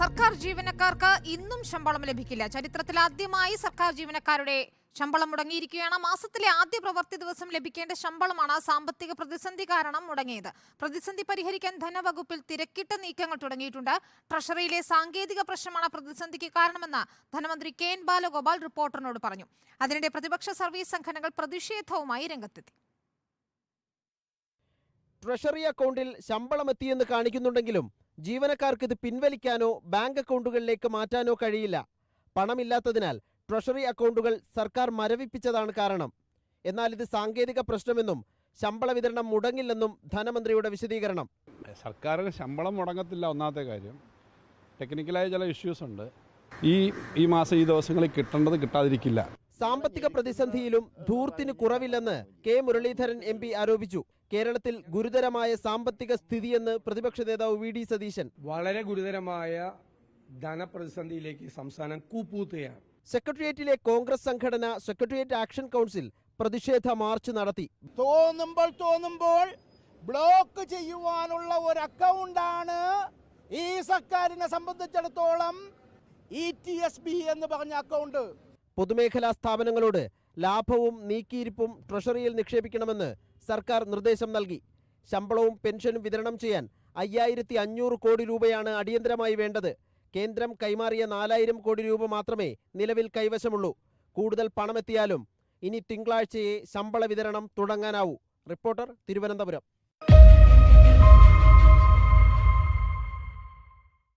സർക്കാർ ജീവനക്കാർക്ക് ഇന്നും ശമ്പളം ലഭിക്കില്ല. ചരിത്രത്തിൽ ആദ്യമായി സർക്കാർ ജീവനക്കാരുടെ ശമ്പളം മുടങ്ങിയിരിക്കുകയാണ്. മാസത്തിലെ ആദ്യ പ്രവൃത്തി ദിവസം ലഭിക്കേണ്ട ശമ്പളമാണ് സാമ്പത്തിക പ്രതിസന്ധി കാരണം മുടങ്ങിയത്. പ്രതിസന്ധി പരിഹരിക്കാൻ ധനവകുപ്പിൽ തിരക്കിട്ട നീക്കങ്ങൾ തുടങ്ങിയിട്ടുണ്ട്. ട്രഷറിയിലെ സാങ്കേതിക പ്രശ്നമാണ് പ്രതിസന്ധിക്ക് കാരണമെന്ന് ധനമന്ത്രി കെ എൻ ബാലഗോപാൽ റിപ്പോർട്ടറിനോട് പറഞ്ഞു. അതിനിടെ പ്രതിപക്ഷ സർവീസ് സംഘടനകൾ പ്രതിഷേധവുമായി രംഗത്തെത്തി. ട്രഷറി അക്കൗണ്ടിൽ ശമ്പളം എത്തിയെന്ന് കാണിക്കുന്നുണ്ടെങ്കിലും ജീവനക്കാർക്ക് ഇത് പിൻവലിക്കാനോ ബാങ്ക് അക്കൗണ്ടുകളിലേക്ക് മാറ്റാനോ കഴിയില്ല. പണമില്ലാത്തതിനാൽ ട്രഷറി അക്കൗണ്ടുകൾ സർക്കാർ മരവിപ്പിച്ചതാണ് കാരണം. എന്നാൽ ഇത് സാങ്കേതിക പ്രശ്നമെന്നും ശമ്പള വിതരണം മുടങ്ങില്ലെന്നും ധനമന്ത്രിയുടെ വിശദീകരണം. സർക്കാരിന് ശമ്പളം മുടങ്ങത്തില്ല ഒന്നാമത്തെ കാര്യം. ടെക്നിക്കലായ ചില ഇഷ്യൂസ് ഉണ്ട്. ഈ ഈ മാസം ഈ ദിവസങ്ങളിൽ കിട്ടേണ്ടത് കിട്ടാതിരിക്കില്ല. സാമ്പത്തിക പ്രതിസന്ധിയിലും ധൂർത്തിന് കുറവില്ലെന്ന് കെ മുരളീധരൻ എം പി ആരോപിച്ചു. കേരളത്തിൽ ഗുരുതരമായ സാമ്പത്തിക സ്ഥിതിയെന്ന് പ്രതിപക്ഷ നേതാവ് വി ഡി സതീശൻ. വളരെ ഗുരുതരമായ ധനപ്രതിസന്ധിയിലേക്ക് സംസ്ഥാനം കൂപ്പൂത്തുകയാണ് സെക്രട്ടേറിയറ്റിലെ കോൺഗ്രസ് സംഘടന സെക്രട്ടേറിയറ്റ് ആക്ഷൻ കൗൺസിൽ പ്രതിഷേധ മാർച്ച് നടത്തി. തോന്നുമ്പോൾ തോന്നുമ്പോൾ ബ്ലോക്ക് ചെയ്യുവാനുള്ള ഒരു അക്കൗണ്ടാണ് ഈ സർക്കാരിനെ സംബന്ധിച്ചിടത്തോളം ഇ ടി എസ് ബി എന്ന് പറഞ്ഞ അക്കൗണ്ട്. പൊതുമേഖലാ സ്ഥാപനങ്ങളോട് ലാഭവും നീക്കിയിരിപ്പും ട്രഷറിയിൽ നിക്ഷേപിക്കണമെന്ന് സർക്കാർ നിർദ്ദേശം നൽകി. ശമ്പളവും പെൻഷനും വിതരണം ചെയ്യാൻ അയ്യായിരത്തി അഞ്ഞൂറ് കോടി രൂപയാണ് അടിയന്തരമായി വേണ്ടത്. കേന്ദ്രം കൈമാറിയ നാലായിരം കോടി രൂപ മാത്രമേ നിലവിൽ കൈവശമുള്ളൂ. കൂടുതൽ പണമെത്തിയാലും ഇനി തിങ്കളാഴ്ചയെ ശമ്പള വിതരണം തുടങ്ങാനാവൂ. റിപ്പോർട്ടർ തിരുവനന്തപുരം.